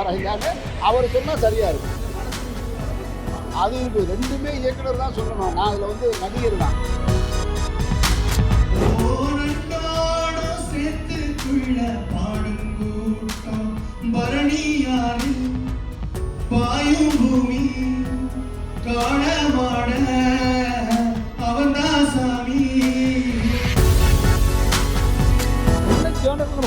இல்லையான்னு அவர் சொன்னால் சரியாக இருக்கும். அது இது ரெண்டுமே இயக்குனர் தான் சொல்லணும். நான் அதில் வந்து நடிகர் தான். பாயும் பூமி காணமாட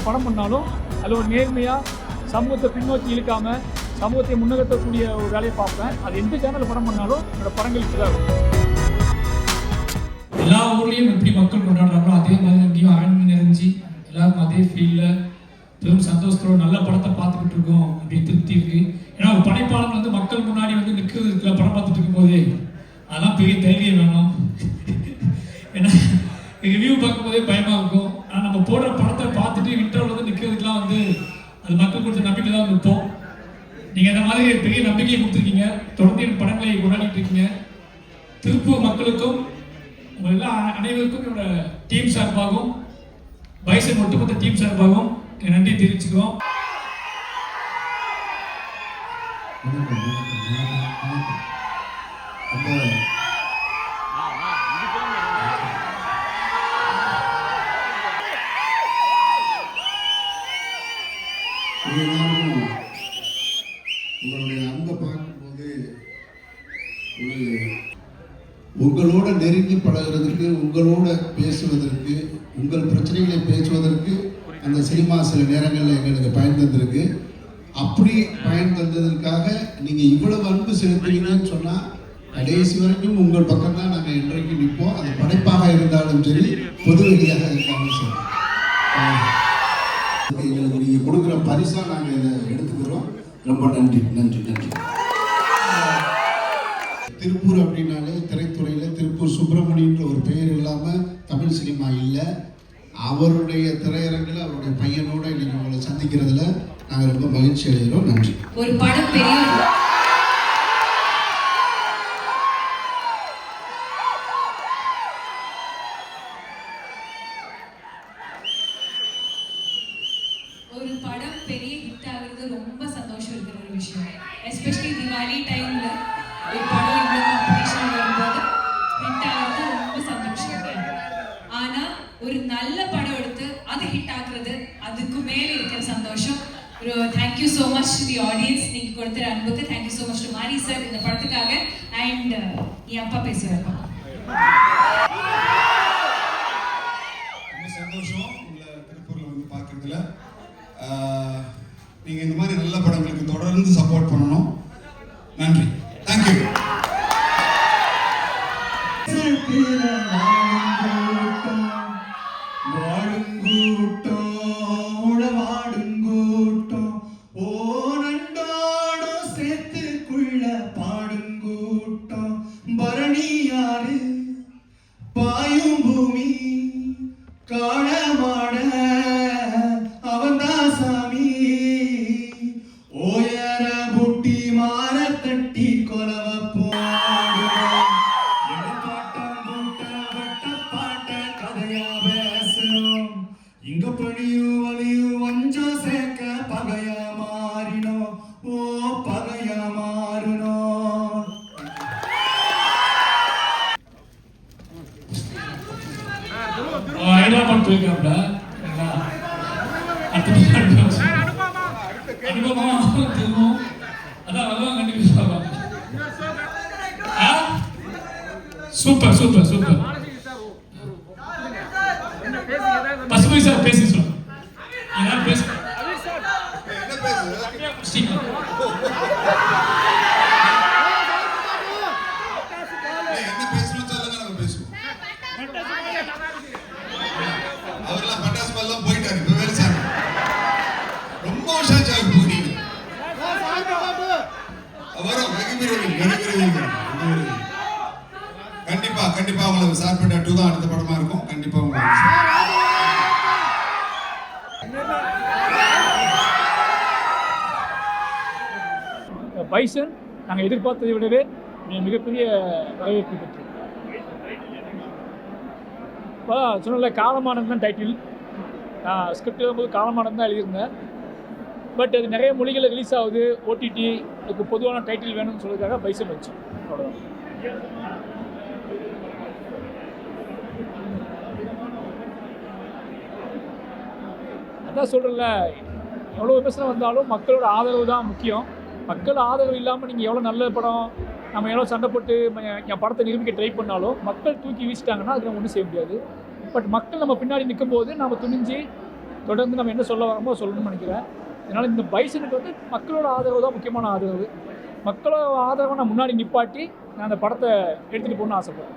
படம் பண்ணாலும் அதில் ஒரு நேர்மையாக சமூகத்தை பின்னோக்கி இழுக்காம சமூகத்தை முன்னகத்தக்கூடிய ஒரு வேலையை பார்ப்பேன். அது எந்த சேனலில் படம் பண்ணாலும் என்னோட படங்கள் இப்படி தான் இருக்கும். எல்லா ஊர்லேயும் எப்படி மக்கள் கொண்டாடுறாங்களோ அதே மாதிரி இங்கேயும் ஆண்மை நிறைஞ்சி எல்லாருக்கும் அதே ஃபீலில் பெரும் சந்தோஷத்தோட நல்ல படத்தை பார்த்துக்கிட்டு இருக்கோம். அப்படி திருப்தி இருக்கு. ஏன்னா ஒரு படைப்பாளர் வந்து மக்கள் முன்னாடி வந்து நிற்கிறது இருக்குல்ல படம் பார்த்துட்டு இருக்கும்போதே அதெல்லாம் பெரிய தைரியம் வேணும். நம்பிக்கையை கொடுத்துருக்கீங்க. தொடர்ந்து என் படங்களை கொண்டாடிட்டு இருக்கீங்க திருப்பூர் மக்களுக்கும் உங்கள் எல்லா அனைவருக்கும் என்னோட டீம் சார்பாகவும் பைசன் ஒட்டுமொத்த டீம் சார்பாகவும் நன்றி தெரிவிச்சுக்கிறோம். வணக்கம் வணக்கம் வணக்கம் வணக்கம் ரொம்ப உங்க எல்லாருக்கும் உங்களுடைய அன்பை பார்க்கும்போது ஒரு உங்களோட நெருங்கி பழகிறதுக்கு உங்களோட பேசுவதற்கு உங்கள் பிரச்சனைகளை பேசுவதற்கு அந்த சினிமா சில நேரங்களில் எங்களுக்கு பயன் தந்திருக்கு. அப்படி பயன் தந்ததற்காக நீங்கள் இவ்வளவு அன்பு செலுத்துறீங்கன்னு சொன்னால் கடைசி வரைக்கும் உங்கள் பக்கம் தான் நாங்கள் இன்றைக்கு நிற்போம். அது படைப்பாக இருந்தாலும் சரி பொது வெளியாக இருந்தாலும் சரி. எங்களுக்கு நீங்கள் கொடுக்குற பரிசாக நாங்கள் இதை எடுத்துக்கிறோம். ரொம்ப நன்றி நன்றி நன்றி. திருப்பூர் அப்படின்னாலே திரைத்துறையில் திருப்பூர் சுப்பிரமணியன்ற ஒரு பெயர் இல்லாமல் தமிழ் சினிமா இல்லை. அவருடைய திரையரங்கில் அவருடைய பையனோட இன்னைக்கு உங்களை சந்திக்கிறதுல நாங்கள் ரொம்ப மகிழ்ச்சி அடைகிறோம். நன்றி. ஒரு படம் பெரிய ஒரு படம் பெரிய ஹிட் ஆகுறது ரொம்ப சந்தோஷம் இருக்கிற ஒரு விஷயம். எஸ்பெஷலி திவாலி டைம்ல ஒரு படம் இவ்வளோ காம்படிஷன் வரும்போது ஹிட் ஆகுறது ரொம்ப சந்தோஷம் ஆனா ஒரு நல்ல படம் எடுத்து அது ஹிட் ஆகுறது அதுக்கு மேல இருக்கிற சந்தோஷம் ஒரு thank you so much the audience நீங்கள் கொடுத்த அன்புக்கு thank you so much to Mari sir இந்த படத்துக்காக. அண்ட் என் அப்பா பேசுவார் ரொம்ப சந்தோஷம் உங்களை திருப்பூரில் வந்து பார்க்கறதுல. நீங்கள் நீங்க இந்த மாதிரி நல்ல படங்களுக்கு தொடர்ந்து சப்போர்ட் பண்ணணும். நன்றி. காணமான அவன்தான் சாமி ஓயர புட்டி மாற தட்டி கொலவ போடுவோம் கதையா பேசணும் இங்க பணியும் வலியும் வஞ்சம் சேர்க்க பகையா சூப்பர் சூப்பர் சூப்பர். பசுமை சார் பேசி சொல்லுங்க. ஏதாவது பேச. என்ன பேசுறது பட்டாசு போயிட்டாரு. இப்ப வேலை சார். ரொம்ப வருஷம் ஆச்சு அவர் போனீங்க வரும் வெகு விரைவில் வெகு விரைவில். கண்டிப்பா கண்டிப்பா உங்களுக்கு சார்பேட்டா டூ தான் அடுத்த படமா இருக்கும். கண்டிப்பா உங்களுக்கு பைசன் நாங்கள் எதிர்பார்த்ததை விடவே மிகப்பெரிய வரவேற்பு பெற்று இப்போ சொன்னல காலமானது தான் டைட்டில் நான் ஸ்கிரிப்ட் எழுதும்போது காலமானது தான் எழுதியிருந்தேன். பட் அது நிறைய மொழிகளில் ரிலீஸ் ஆகுது. ஓடிடி அதுக்கு பொதுவான டைட்டில் வேணும்னு சொல்றதுக்காக பைசன் வச்சு அவ்வளோதான் அதான் சொல்கிறேன்ல எவ்வளோ விமர்சனம் வந்தாலும் மக்களோட ஆதரவு தான் முக்கியம். மக்கள் ஆதரவு இல்லாமல் நீங்கள் எவ்வளோ நல்ல படம் நம்ம எவ்வளோ சண்டை போட்டு என் படத்தை நிரூபிக்க ட்ரை பண்ணாலும் மக்கள் தூக்கி வீசிட்டாங்கன்னா அதில் ஒன்றும் செய்ய முடியாது. பட் மக்கள் நம்ம பின்னாடி நிற்கும்போது நம்ம துணிஞ்சு தொடர்ந்து நம்ம என்ன சொல்ல வரமோ சொல்லணும்னு நினைக்கிறேன். அதனால் இந்த பைசனுக்கு வந்து மக்களோட ஆதரவு தான் முக்கியமான ஆதரவு. மக்களோட ஆதரவை நான் முன்னாடி நிப்பாட்டி நான் அந்த படத்தை எடுத்துகிட்டு போகணும்னு ஆசைப்படுறேன்.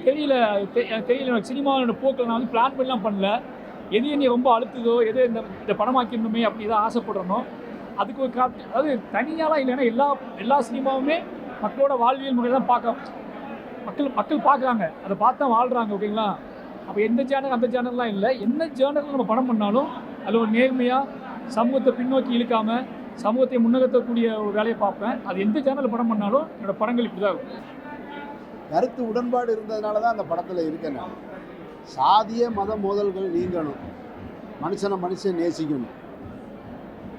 தெரியல தெ- தெரியல எனக்கு சினிமாவோட போக்கில் நான் வந்து பிளான் பண்ணலாம் பண்ணல. எது என்னை ரொம்ப அழுத்துதோ எது இந்த இந்த படமாக்கிடணுமே அப்படி தான் ஆசைப்படுறனோ அதுக்கு ஒரு காட்டு அதாவது தனியாலாம் இல்லைன்னா எல்லா எல்லா சினிமாவுமே மக்களோட வாழ்வியல் முறையில் தான் பார்க்க மக்கள் மக்கள் பார்க்குறாங்க. அதை பார்த்து தான் வாழ்கிறாங்க ஓகேங்களா அப்போ எந்த சேனல் அந்த சேனல்லாம் இல்லை. எந்த சேனலில் நம்ம படம் பண்ணாலும் அதில் ஒரு நேர்மையாக சமூகத்தை பின்னோக்கி இழுக்காமல் சமூகத்தை முன்னகத்தக்கூடிய ஒரு வேலையை பார்ப்பேன். அது எந்த சேனலில் படம் பண்ணாலும் என்னோட படங்கள் இப்படி தான் இருக்கும். கருத்து உடன்பாடு இருந்ததுனால தான் அந்த படத்தில் இருக்கேன் நான். சாதிய மத மோதல்கள் நீங்கணும். மனுஷனை மனுஷன் நேசிக்கணும்.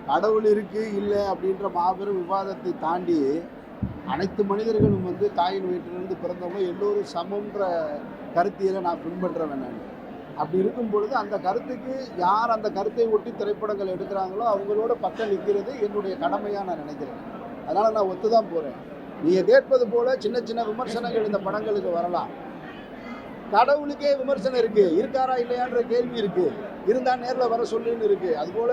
கடவுள் இருக்குது இல்லை அப்படின்ற மாபெரும் விவாதத்தை தாண்டி அனைத்து மனிதர்களும் வந்து தாயின் வயிற்றிலிருந்து பிறந்தவங்க எல்லோரும் சமன்ற கருத்தியலை நான் பின்பற்றுறேன் நான். அப்படி இருக்கும் பொழுது அந்த கருத்துக்கு யார் அந்த கருத்தை ஒட்டி திரைப்படங்கள் எடுக்கிறாங்களோ அவங்களோட பக்கம் நிற்கிறது என்னுடைய கடமையாக நான் நினைக்கிறேன். அதனால் நான் ஒத்து தான் போகிறேன் நீங்கள் கேட்பது போல் சின்ன சின்ன விமர்சனங்கள் இந்த படங்களுக்கு வரலாம். கடவுளுக்கே விமர்சனம் இருக்கு. இருக்காரா இல்லையான்ற கேள்வி இருக்கு. இருந்தா நேரில் வர சொல்லுன்னு இருக்கு. அதுபோல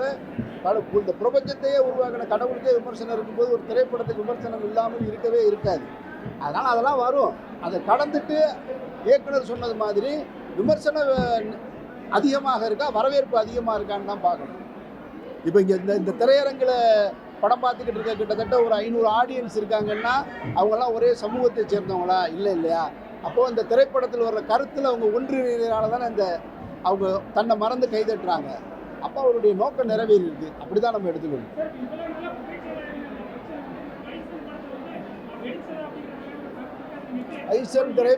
இந்த பிரபஞ்சத்தையே உருவாக்கின கடவுளுக்கே விமர்சனம் இருக்கும்போது ஒரு திரைப்படத்துக்கு விமர்சனம் இல்லாமல் இருக்கவே இருக்காது. அதனால அதெல்லாம் வரும். அதை கடந்துட்டு இயக்குனர் சொன்னது மாதிரி விமர்சனம் அதிகமாக இருக்கா வரவேற்பு அதிகமாக இருக்கான்னு தான் பார்க்கணும். இப்போ இங்கே இந்த இந்த திரையரங்கில் படம் பார்த்துக்கிட்டு இருக்க கிட்டத்தட்ட ஒரு ஐநூறு ஆடியன்ஸ் இருக்காங்கன்னா அவங்கெல்லாம் ஒரே சமூகத்தை சேர்ந்தவங்களா? இல்லை இல்லையா? அப்போ இந்த திரைப்படத்தில் வர்ற கருத்தில் அவங்க ஒன்றிணைனால தானே இந்த அவங்க தன்னை மறந்து கைதட்டுறாங்க. அப்போ அவருடைய நோக்கம் நிறைவேறி இருக்கு அப்படி தான் நம்ம எடுத்துக்கணும் ஐசன் திரை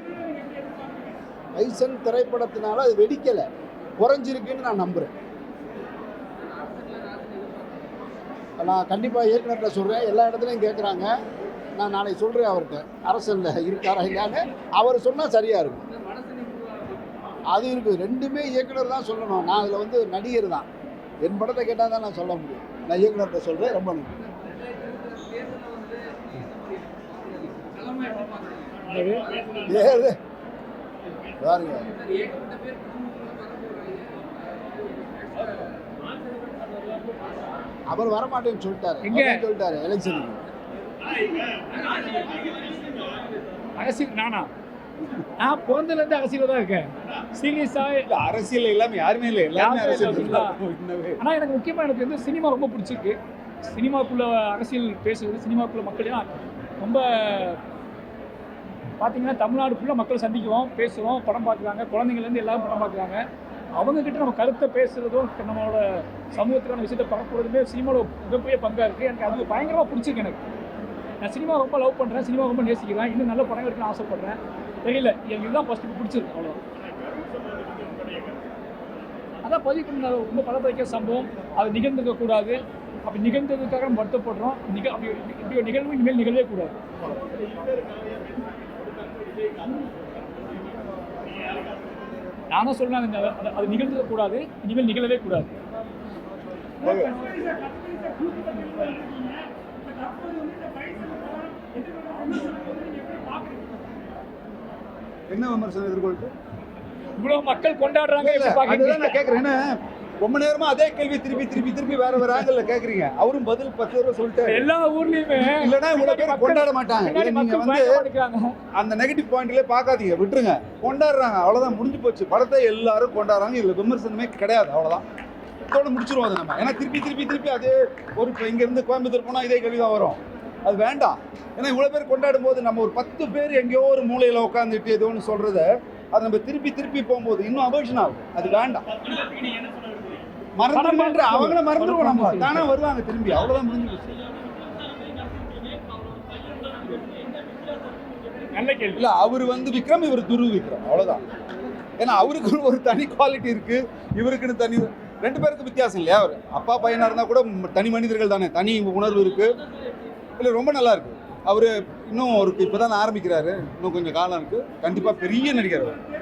ஐசன் திரைப்படத்தினால அது வெடிக்கலை. குறைஞ்சிருக்குன்னு நான் நம்புகிறேன் நான் கண்டிப்பாக இயக்குனர்கிட்ட சொல்கிறேன் எல்லா இடத்துலையும் கேட்குறாங்க நான் நாளைக்கு சொல்கிறேன் அவர்கிட்ட. அரசனில் இருக்காரா இல்லையான்னு அவர் சொன்னால் சரியாக இருக்கும். அது இருக்குது ரெண்டுமே இயக்குனர் தான் சொல்லணும். நான் அதில் வந்து நடிகர் தான். என் படத்தை கேட்டால் தான் நான் சொல்ல முடியும். நான் இயக்குனர்கிட்ட சொல்கிறேன் ரொம்ப நன்றி. பாருங்க. அவர் வரமாட்டேன்னு சொல்லிட்டாரு. சொல்லிட்டாரு. எலெக்ஷனுக்கு. அரசியல் நானா? நான் பிறந்ததுலேருந்து அரசியலில் தான் இருக்கேன். சீரியஸாக அரசியல் இல்லாம யாருமே இல்லை. எல்லாருமே யாருமே அரசியல் இல்லை. ஆனால் எனக்கு முக்கியமாக எனக்கு வந்து சினிமா ரொம்ப பிடிச்சிருக்கு. சினிமாக்குள்ள அரசியல் பேசுறது சினிமாக்குள்ள மக்களையும் ரொம்ப பார்த்தீங்கன்னா தமிழ்நாடு ஃபுல்லாக மக்கள் சந்திக்கிறோம் பேசுகிறோம் படம் பார்க்குறாங்க. குழந்தைங்கள்லேருந்து எல்லாரும் படம் பார்க்குறாங்க. அவங்கக்கிட்ட நம்ம கருத்தை பேசுகிறதும் நம்மளோட சமூகத்துக்கான விஷயத்தை பரப்புறதுமே சினிமாவோட மிகப்பெரிய பங்காக இருக்குது எனக்கு அது பயங்கரமாக பிடிச்சிருக்கு எனக்கு. நான் சினிமா ரொம்ப லவ் பண்ணுறேன் சினிமா ரொம்ப நேசிக்கிறேன். இன்னும் நல்ல படம் எடுக்கணும்னு ஆசைப்பட்றேன். தெரியல எனக்கு இதுதான் ஃபஸ்ட்டு பிடிச்சிருக்கு அவ்வளோ அதான் பதிவு பண்ண ரொம்ப படம் வைக்க சம்பவம் அது நிகழ்ந்துக்கக்கூடாது அப்படி நிகழ்ந்ததுக்காக நம்ம வருத்தப்படுறோம். நிக அப்படி இப்படி ஒரு நிகழ்வு இனிமேல் நிகழவே கூடாது. நானும் சொல்லுவேன் அது- நிகழ்ந்துக்க கூடாது. இனிமேல் நிகழவே கூடாது. என்ன விமர்சனம் எதிர்கொள்ட்டு இவ்வளவு மக்கள் கொண்டாடுறாங்க? நான் கேக்குறேன். என்ன, ரொம்ப நேரமா அதே கேள்வி திருப்பி திருப்பி திருப்பி வேற வேற ஆங்கிள் கேக்குறீங்க. அவரும் பதில் பத்து தடவை சொல்லிட்டாரு. எல்லா ஊர்லயுமே இல்லைன்னா இவ்வளவு பேர் கொண்டாட மாட்டாங்க. நீங்க வந்து. அந்த நெகட்டிவ் பாயிண்ட்லயே பார்க்காதீங்க. விட்டுருங்க. கொண்டாடுறாங்க. அவ்வளவுதான் முடிஞ்சு போச்சு. படத்தை எல்லாரும் கொண்டாடுறாங்க. இதுல விமர்சனமே கிடையாது. அவ்வளவுதான். இதோட முடிச்சிருவோம் அதை நம்ம. ஏன்னா திருப்பி திருப்பி திருப்பி அதே ஒரு இப்போ இங்க இருந்து கோயம்புத்தூர் போனா இதே கேள்வி தான் வரும். அது வேண்டாம். ஏன்னா இவ்வளவு பேர் கொண்டாடும் போது நம்ம ஒரு பத்து பேர் எங்கேயோ ஒரு மூலையில உட்காந்துட்டு ஏதோ ஒன்று சொல்றத அது நம்ம திருப்பி திருப்பி போகும்போது இன்னும் அபர்ஷன் ஆகும். அது வேண்டாம். மறந்துடுன்ற அவங்கள மறந்துடுவோம் நம்ம. தானே வருவாங்க திரும்பி. அவ்வளவுதான் முடிஞ்சு போச்சு. நல்ல கேள்வி. இல்ல அவர் வந்து விக்ரம் இவர் துரு விக்ரம். அவ்வளவுதான். ஏன்னா அவருக்கு ஒரு தனி குவாலிட்டி இருக்கு. இவருக்குன்னு தனி ரெண்டு பேருக்கு வித்தியாசம் இல்லையா? அவர் அப்பா பையனாக இருந்தால் கூட தனி மனிதர்கள் தானே. தனி உணர்வு இருக்குது இல்லை ரொம்ப நல்லா இருக்கு. அவர் இன்னும் அவருக்கு இப்பதான் ஆரம்பிக்கிறாரு. இன்னும் கொஞ்சம் காலம் இருக்குது கண்டிப்பாக பெரிய நடிகர்